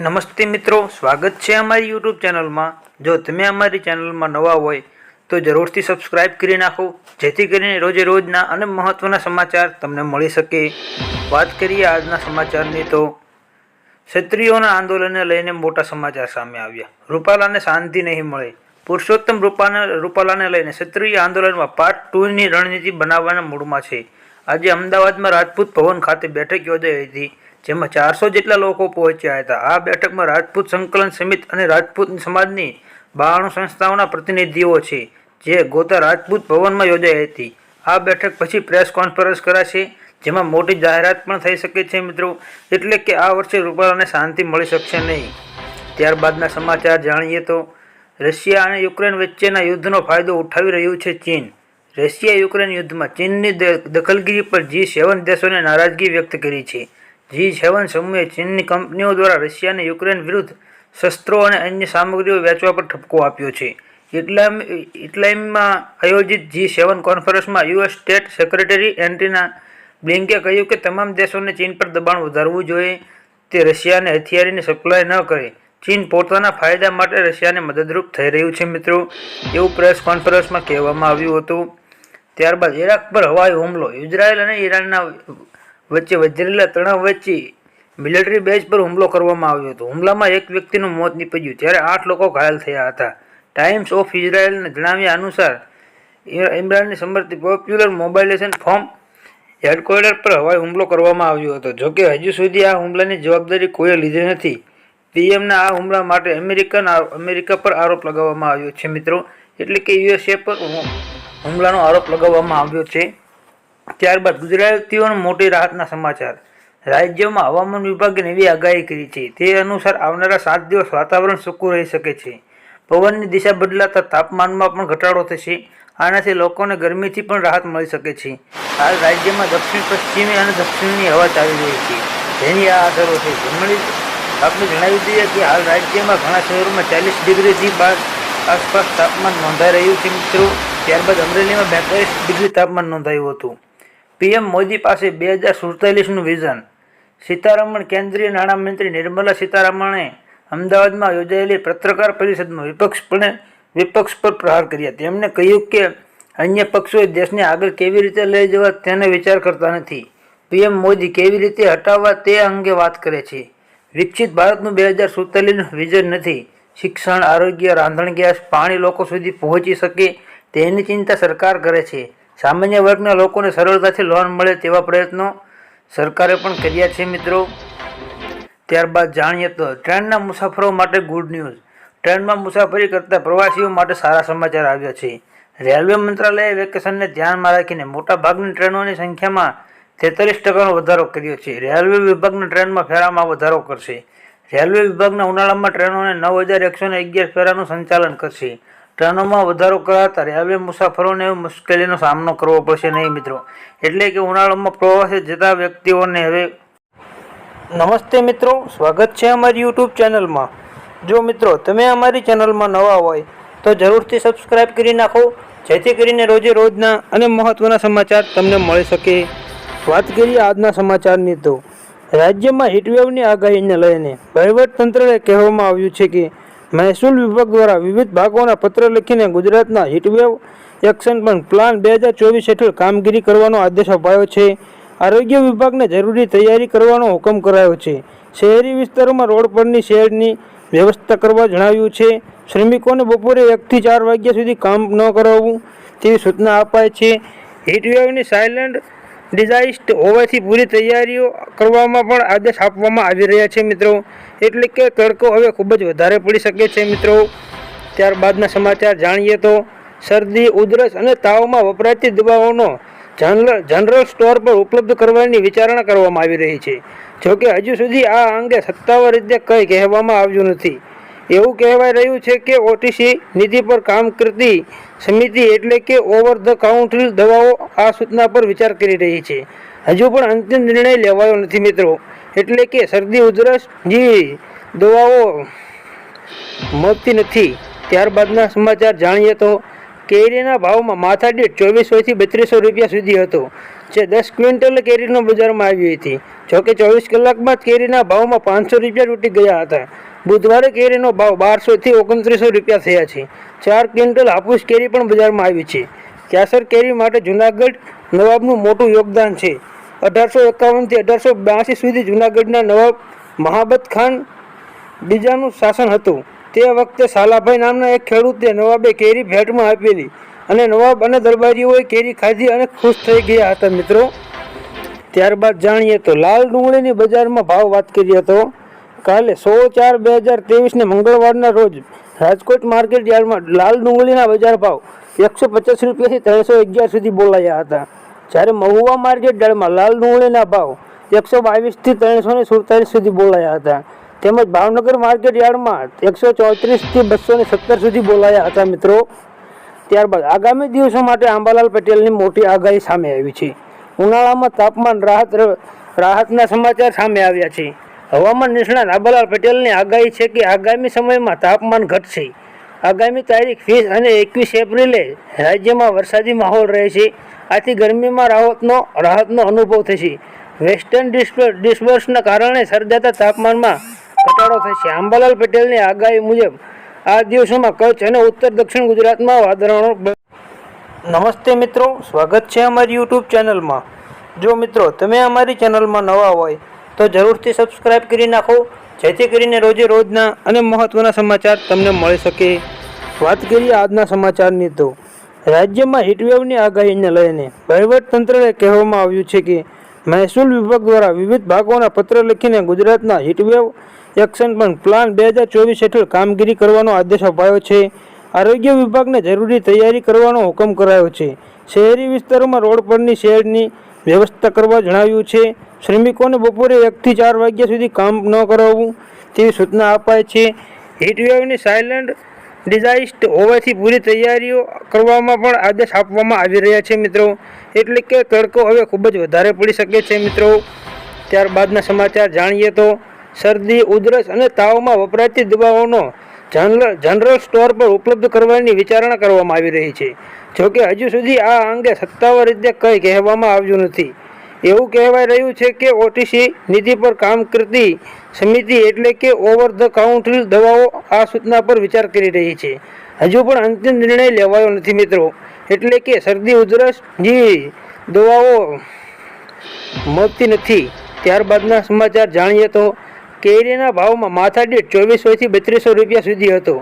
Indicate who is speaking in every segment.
Speaker 1: નમસ્તે મિત્રો, સ્વાગત છે અમારી યુટ્યુબ ચેનલમાં. જો તમે અમારી ચેનલમાં નવા હોય, તો જરૂરથી સબસ્ક્રાઇબ કરી નાખો, જેથી કરીને રોજે રોજના અને મહત્ત્વના સમાચાર તમને મળી શકે. વાત કરીએ આજના સમાચારની તો, ક્ષત્રિયોના આંદોલનને લઈને મોટા સમાચાર સામે આવ્યા. રૂપાલાને શાંતિ નહીં મળે. પુરુષોત્તમ રૂપાને, રૂપાલાને લઈને ક્ષત્રિય આંદોલનમાં પાર્ટ ટુની રણનીતિ બનાવવાના મૂડમાં છે. આજે અમદાવાદમાં રાજપૂત ભવન ખાતે બેઠક યોજાઈ હતી. જેમાં ચારસો જેટલા લોકો પહોંચ્યા હતા. આ બેઠકમાં રાજપૂત સંકલન સમિતિ અને રાજપૂત સમાજની બાણું સંસ્થાઓના પ્રતિનિધિઓ છે, જે ગોતા રાજપૂત ભવનમાં યોજાઈ હતી. આ બેઠક પછી પ્રેસ કોન્ફરન્સ કરાશે, જેમાં મોટી જાહેરાત પણ થઈ શકે છે મિત્રો. એટલે કે આ વર્ષે રૂપાલાને શાંતિ મળી શકશે નહીં. ત્યારબાદના સમાચાર જાણીએ તો, રશિયા અને યુક્રેન વચ્ચેના યુદ્ધનો ફાયદો ઉઠાવી રહ્યું છે ચીન. રશિયા યુક્રેન યુદ્ધમાં ચીનની દખલગીરી પર જી સેવન દેશોને નારાજગી વ્યક્ત કરી છે. જી સેવન સમૂહે ચીનની કંપનીઓ દ્વારા રશિયા અને યુક્રેન વિરુદ્ધ શસ્ત્રો અને અન્ય સામગ્રીઓ વેચવા પર ઠપકો આપ્યો છે. ઇટલામ, ઇટલાઇમમાં આયોજિત જી સેવન કોન્ફરન્સમાં યુએસ સ્ટેટ સેક્રેટરી એન્ટીના બ્લિંકે કહ્યું કે તમામ દેશોને ચીન પર દબાણ વધારવું જોઈએ, તે રશિયાને હથિયારની સપ્લાય ન કરે. ચીન પોતાના ફાયદા માટે રશિયાને મદદરૂપ થઈ રહ્યું છે, મિત્રો. એવું પ્રેસ કોન્ફરન્સમાં કહેવામાં આવ્યું હતું. ત્યારબાદ ઇરાક પર હવાઈ હુમલો. ઇઝરાયલ અને ઈરાનના વચ્ચે વજરેલા તણાવ વચ્ચે મિલિટરી બેઝ પર હુમલો કરવામાં આવ્યો હતો. હુમલામાં એક વ્યક્તિનું મોત નીપજ્યું. જ્યારે આઠ લોકો ઘાયલ થયા હતા. ટાઈમ્સ ઓફ ઇઝરાયલને જણાવ્યા અનુસાર ઇમરાનની સમર્થિત પોપ્યુલર મોબાઇલેશન ફોર્મ હેડક્વાર્ટર પર હવાઈ હુમલો કરવામાં આવ્યો હતો. જોકે, હજુ સુધી આ હુમલાની જવાબદારી કોઈએ લીધી નથી. પીએમના આ હુમલા માટે અમેરિકન અમેરિકા પર આરોપ લગાવવામાં આવ્યો છે. મિત્રો, એટલે કે યુએસએ પર હુમલાનો આરોપ લગાવવામાં આવ્યો છે. ત્યારબાદ ગુજરાતીઓને મોટી રાહતના સમાચાર. રાજ્યમાં હવામાન વિભાગે નવી આગાહી કરી છે. તે અનુસાર આવનારા સાત દિવસ વાતાવરણ સૂકું રહી શકે છે. પવનની દિશા બદલાતા તાપમાનમાં પણ ઘટાડો થશે. આનાથી લોકોને ગરમીથી પણ રાહત મળી શકે છે. હાલ રાજ્યમાં દક્ષિણ, પશ્ચિમી અને દક્ષિણની હવા ચાલી રહી છે. જેની આ અસરો છે. જમણી આપણે જણાવી દઈએ કે હાલ રાજ્યમાં ઘણા શહેરોમાં ચાલીસ ડિગ્રીથી બાદ આસપાસ તાપમાન નોંધાઈ રહ્યું છે મિત્રો. ત્યારબાદ અમરેલીમાં બેતાલીસ ડિગ્રી તાપમાન નોંધાયું હતું. પીએમ મોદી પાસે બે હજાર સુડતાલીસનું વિઝન. સીતારમણ કેન્દ્રીય નાણામંત્રી નિર્મલા સીતારમણે અમદાવાદમાં યોજાયેલી પત્રકાર પરિષદમાં વિપક્ષપણે વિપક્ષ પર પ્રહાર કર્યા. તેમણે કહ્યું કે અન્ય પક્ષોએ દેશને આગળ કેવી રીતે લઈ જવા તેનો વિચાર કરતા નથી. પીએમ મોદી કેવી રીતે હટાવવા તે અંગે વાત કરે છે. વિકસિત ભારતનું બે હજાર સુડતાલીસનું વિઝન નથી. શિક્ષણ, આરોગ્ય, રાંધણ ગેસ, પાણી લોકો સુધી પહોંચી શકે તેની ચિંતા સરકાર કરે છે. સામાન્ય વર્ગના લોકોને સરળતાથી લોન મળે તેવા પ્રયત્નો સરકારે પણ કર્યા છે, મિત્રો. ત્યારબાદ જાણીએ તો ટ્રેનના મુસાફરો માટે ગુડ ન્યૂઝ. ટ્રેનમાં મુસાફરી કરતા પ્રવાસીઓ માટે સારા સમાચાર આવ્યા છે. રેલવે મંત્રાલયે વેકેશનને ધ્યાનમાં રાખીને મોટાભાગની ટ્રેનોની સંખ્યામાં તેતાલીસ ટકાનો વધારો કર્યો છે. રેલવે વિભાગના ટ્રેનમાં ફેરામાં વધારો કરશે. રેલવે વિભાગના ઉનાળામાં ટ્રેનોને નવ હજાર એકસો ને અગિયાર ફેરાનું સંચાલન કરશે. ટ્રેનોમાં વધારો કરાતા રેલવે મુસાફરોને મુશ્કેલીનો સામનો કરવો પડશે નહીં મિત્રો. એટલે કે ઉનાળામાં પ્રવાસે જતા વ્યક્તિઓને હવે નમસ્તે મિત્રો, સ્વાગત છે અમારી યુટ્યુબ ચેનલમાં. જો મિત્રો, તમે અમારી ચેનલમાં નવા હોય, તો જરૂરથી સબસ્ક્રાઇબ કરી નાખો. જેથી કરીને રોજે રોજના અને મહત્ત્વના સમાચાર તમને મળી શકે. વાત કરીએ આજના સમાચારની તો. રાજ્યમાં હીટવેવની આગાહીને લઈને વહીવટતંત્રને કહેવામાં આવ્યું છે કે મહેસૂલ વિભાગ દ્વારા વિવિધ ભાગોના પત્ર લખીને ગુજરાતના હીટવેવ એક્શન પણ પ્લાન બે હજાર ચોવીસ હેઠળ કામગીરી કરવાનો આદેશ અપાયો છે. આરોગ્ય વિભાગને જરૂરી તૈયારી કરવાનો હુકમ કરાયો છે. શહેરી વિસ્તારોમાં રોડ પરની શેડની વ્યવસ્થા કરવા જણાવ્યું છે. શ્રમિકોને બપોરે એકથી ચાર વાગ્યા સુધી કામ ન કરાવવું તેવી સૂચના અપાય છે. હીટવેવની સાયલન્ટ ડિઝાઇસ્ટ હોવાથી પૂરી તૈયારીઓ કરવામાં પણ આદેશ આપવામાં આવી રહ્યા છે મિત્રો. એટલે કે તડકો હવે ખૂબ જ વધારે પડી શકે છે મિત્રો. ત્યારબાદના સમાચાર જાણીએ તો, શરદી, ઉધરસ અને તાવમાં વપરાતી દવાઓનો જનરલ જનરલ સ્ટોર પર ઉપલબ્ધ કરવાની વિચારણા કરવામાં આવી રહી છે. જોકે હજુ સુધી આ અંગે સત્તાવાર રીતે કંઈ કહેવામાં આવ્યું નથી. એવું કહેવાય રહ્યું છે કે ઓટીસી નીતિ પર કામ કરતી સમિતિ એટલે કે ઓવર ધ કાઉન્ટર દવાઓ આ સૂચના પર વિચાર કરી રહી છે. હજુ પણ અંતિમ નિર્ણય લેવાયો નથી મિત્રો. એટલે કે શરદી, ઉધરસ જે દવાઓ મળતી નથી. ત્યારબાદના સમાચાર જાણીએ તો કેરીના ભાવમાં માથાદીઠ ચોવીસોથી બત્રીસો રૂપિયા સુધી હતો, જે દસ ક્વિન્ટલ કેરીનો બજારમાં આવી હતી. જોકે ચોવીસ કલાકમાં જ કેરીના ભાવમાં પાંચસો રૂપિયા તૂટી ગયા હતા. બુધવારે કેરીનો ભાવ બારસોથી ઓગણત્રીસો રૂપિયા થયા છે. ચાર ક્વિન્ટલ હાફૂસ કેરી પણ બજારમાં આવી છે. કેસર કેરી માટે જૂનાગઢ નવાબનું મોટું યોગદાન છે. અઢારસો એકાવનથી અઢારસો બ્યાસી સુધી જૂનાગઢના નવાબ મહાબત ખાન બીજાનું શાસન હતું. તે વખતે સાલાભાઈ નામના એક ખેડૂતે નવાબે કેરી ભેટમાં આપેલી અને નવાબ અને દરબારીઓએ કેરી ખાધી અને ખુશ થઈ ગયા હતા મિત્રો. ત્યારબાદ જાણીએ તો લાલ ડુંગળીની બજારમાં ભાવ વાત કરીએ તો કાલે સોળ ચાર બે હજાર ત્રેવીસને મંગળવારના રોજ રાજકોટ માર્કેટ યાર્ડમાં લાલ ડુંગળીના બજાર ભાવ એકસો પચાસ રૂપિયાથી ત્રણસો અગિયાર સુધી બોલાયા હતા. જ્યારે મહુવા માર્કેટ યાર્ડમાં લાલ ડુંગળીના ભાવ એકસો બાવીસથી ત્રણસો ને સુડતાલીસ સુધી બોલાયા હતા. તેમજ ભાવનગર માર્કેટ યાર્ડમાં એકસો ચોત્રીસથી બસો ને સત્તર સુધી બોલાયા હતા મિત્રો. ત્યારબાદ આગામી દિવસો માટે આંબાલાલ પટેલની મોટી આગાહી સામે આવી છે. ઉનાળામાં તાપમાન રાહત રાહતના સમાચાર સામે આવ્યા છે. હવામાન નિષ્ણાત આંબાલાલ પટેલની આગાહી છે કે આગામી સમયમાં તાપમાન ઘટશે. આગામી તારીખ વીસ અને એકવીસ એપ્રિલે રાજ્યમાં વરસાદી માહોલ રહેશે. આથી ગરમીમાં રાહતનો રાહતનો અનુભવ થશે. વેસ્ટર્ન ડિસ્બર્સના કારણે સર્જાતા તાપમાનમાં ઘટાડો થશે. આંબાલાલ પટેલની આગાહી મુજબ આ દિવસોમાં કચ્છ અને ઉત્તર દક્ષિણ ગુજરાતમાં વાદળાનો નમસ્તે મિત્રો, સ્વાગત છે અમારી યુટ્યુબ ચેનલમાં. જો મિત્રો, તમે અમારી ચેનલમાં નવા હોય તો જરૂરથી સબસ્ક્રાઇબ કરી નાખો. જેથી કરીને રોજે રોજના અને મહત્ત્વના સમાચાર તમને મળી શકે. વાત કરીએ આજના સમાચારની તો. રાજ્યમાં હીટવેવની આગાહીને લઈને વહીવટતંત્રને કહેવામાં આવ્યું છે કે, મહેસૂલ વિભાગ દ્વારા વિવિધ ભાગોના પત્ર લખીને ગુજરાતના હીટવેવ એક્શન પણ પ્લાન બે હજાર ચોવીસ હેઠળ કામગીરી કરવાનો આદેશ અપાયો છે. આરોગ્ય વિભાગને જરૂરી તૈયારી કરવાનો હુકમ કરાયો છે. શહેરી વિસ્તારોમાં રોડ પરની શેડની વ્યવસ્થા કરવા જણાવ્યું છે. શ્રમિકોને બપોરે એકથી ચાર વાગ્યા સુધી કામ ન કરાવવું તેવી સૂચના અપાય છે. હીટવેવની સાયલન્ટ ડિઝાઇસ્ટ હોવાથી પૂરી તૈયારીઓ કરવામાં પણ આદેશ આપવામાં આવી રહ્યા છે મિત્રો. એટલે કે તડકો હવે ખૂબ જ વધારે પડી શકે છે મિત્રો. ત્યારબાદના સમાચાર જાણીએ તો શરદી, ઉધરસ અને તાવમાં વપરાતી દવાઓનો જનરલ જનરલ સ્ટોર પર ઉપલબ્ધ કરવાની વિચારણા કરવામાં આવી રહી છે. જોકે હજુ સુધી આ અંગે સત્તાવાર રીતે કંઈ કહેવામાં આવ્યું નથી. એવું કહેવાય રહ્યું છે કે ઓટીસી નીતિ પર કામ કરતી સમિતિ એટલે કે ઓવર ધ કાઉન્ટર દવાઓ આ સૂચના પર વિચાર કરી રહી છે. હજુ પણ અંતિમ નિર્ણય લેવાયો નથી મિત્રો. એટલે કે શરદી, ઉધરસ જેવી દવાઓ મળતી નથી. ત્યારબાદના સમાચાર જાણીએ તો કેરીના ભાવમાં માથાદીઠ ચોવીસોથી બત્રીસો રૂપિયા સુધી હતો,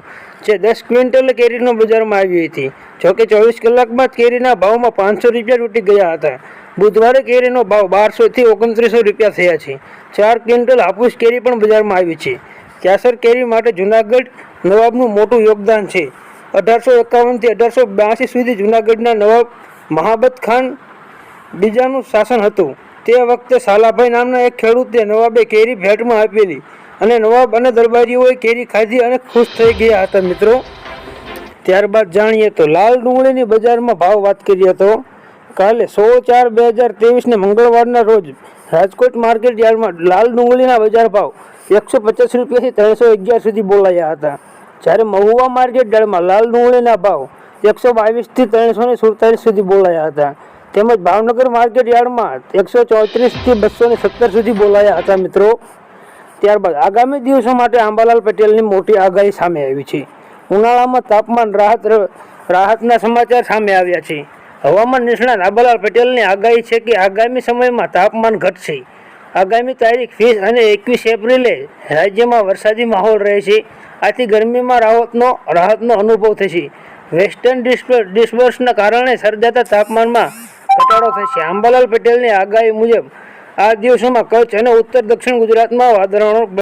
Speaker 1: જે દસ ક્વિન્ટલ કેરીનો બજારમાં આવી હતી. જોકે ચોવીસ કલાકમાં જ કેરીના ભાવમાં પાંચસો રૂપિયા તૂટી ગયા હતા. બુધવારે કેરીનો ભાવ બારસોથી ઓગણત્રીસો રૂપિયા થયા છે. ચાર ક્વિન્ટલ હાફૂસ કેરી પણ બજારમાં આવી છે. કેસર કેરી માટે જૂનાગઢ નવાબનું મોટું યોગદાન છે. અઢારસો એકાવનથી અઢારસો બ્યાસી સુધી જૂનાગઢના નવાબ મહાબત ખાન બીજાનું શાસન હતું. તે વખતે સાલાભાઈ નામના એક ખેડૂતે નવાબે કેરી ભેટમાં આપેલી અને નવાબ અને દરબારીઓએ કેરી ખાધી અને ખુશ થઈ ગયા હતા મિત્રો. ત્યારબાદ જાણીએ તો લાલ ડુંગળીની બજારમાં ભાવ વાત કરીએ તો કાલે સોળ ચાર બે હજાર ત્રેવીસને મંગળવારના રોજ રાજકોટ માર્કેટ યાર્ડમાં લાલ ડુંગળીના બજાર ભાવ એકસો પચાસ રૂપિયાથી ત્રણસો અગિયાર સુધી બોલાયા હતા. જ્યારે મહુવા માર્કેટ યાર્ડમાં લાલ ડુંગળીના ભાવ એકસો બાવીસથી ત્રણસો ને સુડતાલીસ સુધી બોલાયા હતા. તેમજ ભાવનગર માર્કેટ યાર્ડમાં એકસો ચોત્રીસથી બસો ને સત્તર સુધી બોલાયા હતા મિત્રો. ત્યારબાદ આગામી દિવસો માટે આંબાલાલ પટેલની મોટી આગાહી સામે આવી છે. ઉનાળામાં તાપમાન રાહત રાહતના સમાચાર સામે આવ્યા છે. હવામાન નિષ્ણાત આબાલાલ પટેલની આગાહી છે કે આગામી સમયમાં તાપમાન ઘટશે. આગામી તારીખ વીસ અને એકવીસ એપ્રિલે રાજ્યમાં વરસાદી માહોલ રહેશે. આથી ગરમીમાં રાહતનો રાહતનો અનુભવ થશે. વેસ્ટર્ન ડિસ્પર્સના કારણે સર્જાતા તાપમાનમાં ઘટાડો થશે. આંબાલાલ પટેલની આગાહી મુજબ આ દિવસોમાં કચ્છ અને ઉત્તર દક્ષિણ ગુજરાતમાં વાદળાનો